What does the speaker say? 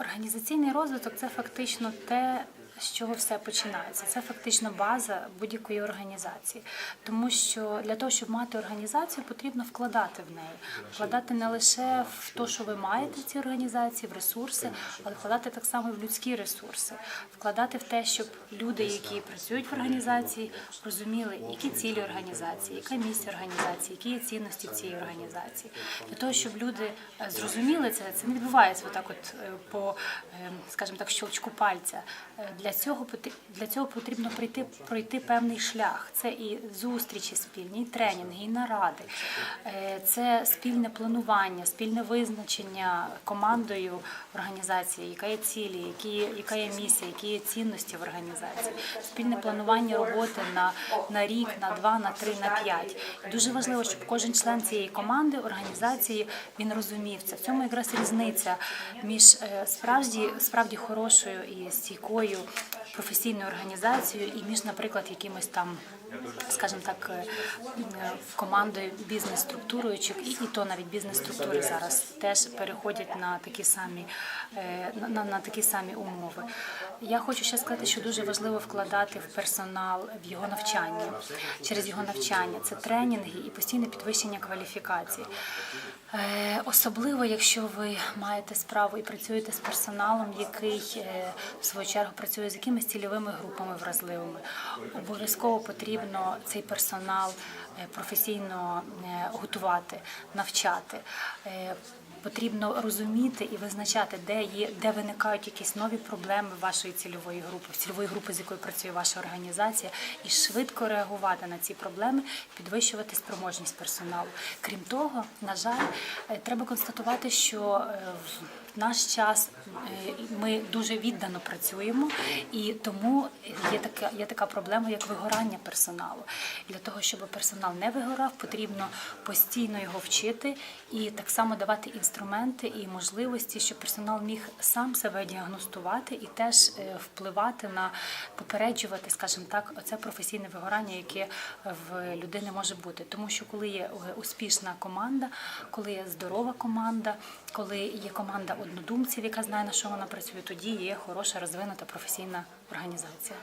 Організаційний розвиток це фактично те, з чого все починається. Це фактично база будь-якої організації. Тому що для того, щоб мати організацію, потрібно вкладати в неї, вкладати не лише в те, що ви маєте в цій організації, в ресурси, але вкладати так само в людські ресурси, вкладати в те, щоб люди, які працюють в організації, розуміли, які цілі організації, яка місія організації, які є цінності цієї організації. Для того, щоб люди е, зрозуміли це, це не відбувається отак, от е, по, е, скажімо так, щелчку пальця. Для цього для цього потрібно пройти пройти певний шлях. Це і зустрічі спільні, і тренінги, і наради, Е, це спільне планування, спільне визначення командою організації, яка є цілі, які яка є місія, які є цінності в організації, спільне планування роботи на, на рік, на два, на три, на п'ять. Дуже важливо, щоб кожен член цієї команди, організації, він розумів це. В цьому якраз різниця між е, справді, справді хорошою і стійкою професійною організацією і між, наприклад, якимось там. Скажімо так, е, командою бізнес-структуруючих, і, і то навіть бізнес-структури зараз теж переходять на такі самі е, на, на такі самі умови. Я хочу ще сказати, що дуже важливо вкладати в персонал в його навчання через його навчання. Це тренінги і постійне підвищення кваліфікації. Е, Особливо, якщо ви маєте справу і працюєте з персоналом, який е, в свою чергу працює з якимись цільовими групами вразливими, обов'язково потрібно цей персонал е, професійно готувати, навчати. Потрібно розуміти і визначати, де є, де виникають якісь нові проблеми вашої цільової групи, цільової групи, з якою працює ваша організація, і швидко реагувати на ці проблеми, підвищувати спроможність персоналу. Крім того, на жаль, е, треба констатувати, що е, в наш час е, ми дуже віддано працюємо, і тому є така, є така проблема, як вигорання персоналу. Для того, щоб персонал не вигорав, потрібно постійно його вчити і так само давати інструменти і можливості, щоб персонал міг сам себе діагностувати і теж е, впливати на попереджувати, скажімо так, оце професійне вигорання, яке в людини може бути. Тому що коли є е, успішна команда, коли є здорова команда, коли є команда однодумців, яка знає на що вона працює, тоді є хороша розвинута професійна організація.